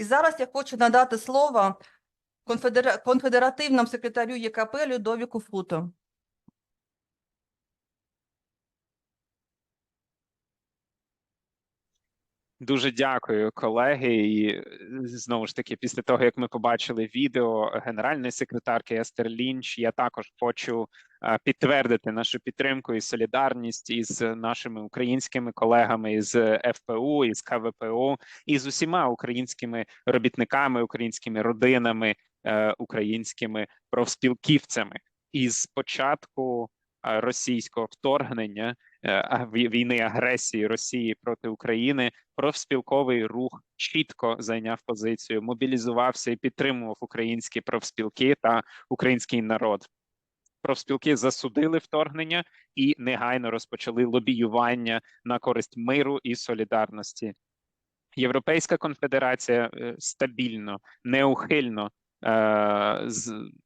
І зараз я хочу надати слово конфедера... конфедеративному секретарю ЄКП Людовіку Футу. Дуже дякую, колеги. І е, знову ж таки, після того як ми побачили відео генеральної секретарки Естер Лінч, я також хочу е, підтвердити нашу підтримку і солідарність із нашими українськими колегами із ФПУ, із КВПУ і з усіма українськими робітниками, українськими родинами, е, українськими профспілківцями. І з початку російського вторгнення війни агресії Росії проти України профспілковий рух чітко зайняв позицію, мобілізувався і підтримував українські профспілки та український народ. Профспілки засудили вторгнення і негайно розпочали лобіювання на користь миру і солідарності. Європейська конфедерація е, стабільно, неухильно е,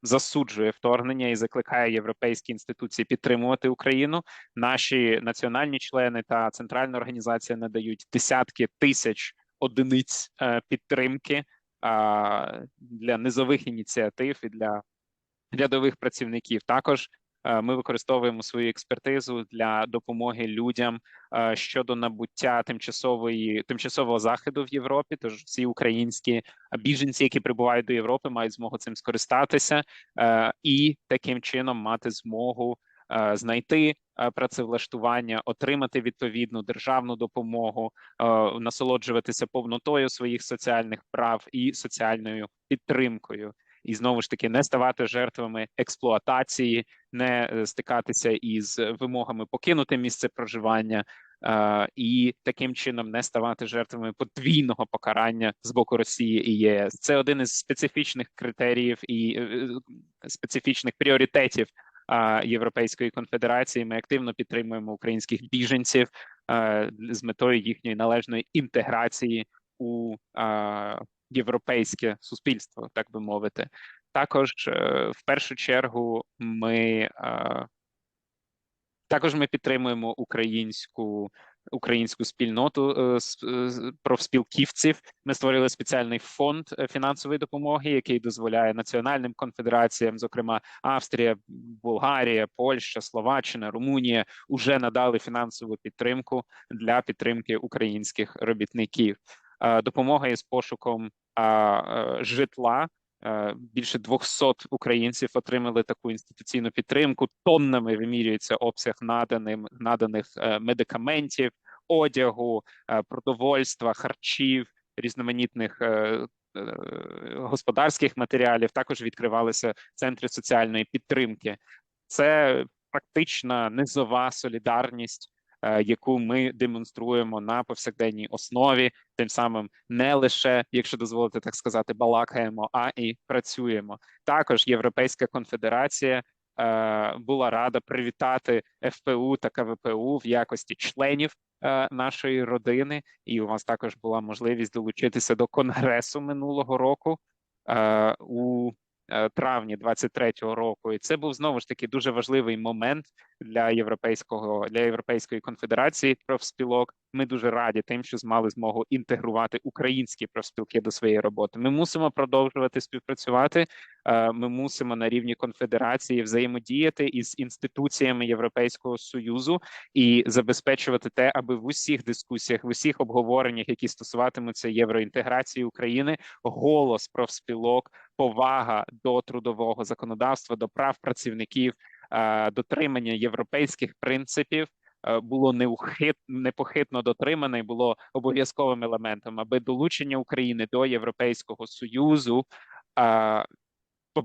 засуджує вторгнення і закликає європейські інституції підтримувати Україну. Наші національні члени та центральна організація надають десятки тисяч одиниць е, підтримки для низових ініціатив і для рядових працівників. Також е, ми використовуємо свою експертизу для допомоги людям е, щодо набуття тимчасової тимчасового заходу в Європі. Тож всі українські біженці, які прибувають до Європи, мають змогу цим скористатися е, і таким чином мати змогу е, знайти е, працевлаштування, отримати відповідну державну допомогу, е, насолоджуватися повнотою своїх соціальних прав і соціальною підтримкою. І знову ж таки не ставати жертвами експлуатації, не е, стикатися із вимогами покинути місце проживання, е, і таким чином не ставати жертвами подвійного покарання з боку Росії і ЄС. Це один із специфічних критеріїв і е, специфічних пріоритетів Європейської конфедерації. Ми активно підтримуємо українських біженців з метою їхньої належної інтеграції у європейське суспільство, так би мовити. Також е, в першу чергу ми е, також ми підтримуємо українську українську спільноту е, профспілківців. Ми створили спеціальний фонд фінансової допомоги, який дозволяє національним конфедераціям, зокрема Австрія, Болгарія, Польща, Словаччина, Румунія, уже надали фінансову підтримку для підтримки українських робітників. Допомога із пошуком а, е, житла. Е, Більше 200 українців отримали таку інституційну підтримку. Тоннами вимірюється обсяг наданим наданих е, медикаментів, одягу, продовольства, харчів, різноманітних господарських матеріалів. Також відкривалися центри соціальної підтримки. Це практична низова солідарність, яку ми демонструємо на повсякденній основі тим самим не лише, якщо дозволити так сказати, балакаємо, а і працюємо. Також Європейська конфедерація е, була рада привітати ФПУ та КВПУ в якості членів е, нашої родини, і у вас також була можливість долучитися до конгресу минулого року е, у е, травні 23-го року. І це був знову ж таки дуже важливий момент для європейського для європейської конфедерації профспілок. Ми дуже раді тим, що змали змогу інтегрувати українські профспілки до своєї роботи. Ми мусимо продовжувати співпрацювати. е, Ми мусимо на рівні конфедерації взаємодіяти із інституціями Європейського союзу і забезпечувати те, аби в усіх дискусіях, в усіх обговореннях, які стосуватимуться євроінтеграції України, голос профспілок, повага до трудового законодавства, до прав працівників, е, дотримання європейських принципів е, було неухит, непохитно дотримане і було обов'язковим елементом, аби долучення України до Європейського союзу е,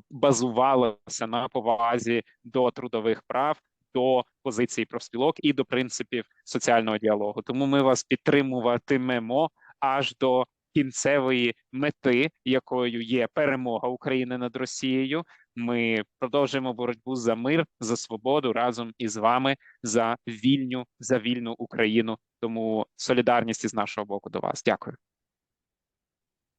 базувалося на повазі до трудових прав. До позиції профспілок і до принципів соціального діалогу, тому ми вас підтримуватимемо аж до кінцевої мети, якою є перемога України над Росією. Ми продовжуємо боротьбу за мир, за свободу разом із вами за вільню за вільну Україну. Тому солідарність із нашого боку до вас. Дякую.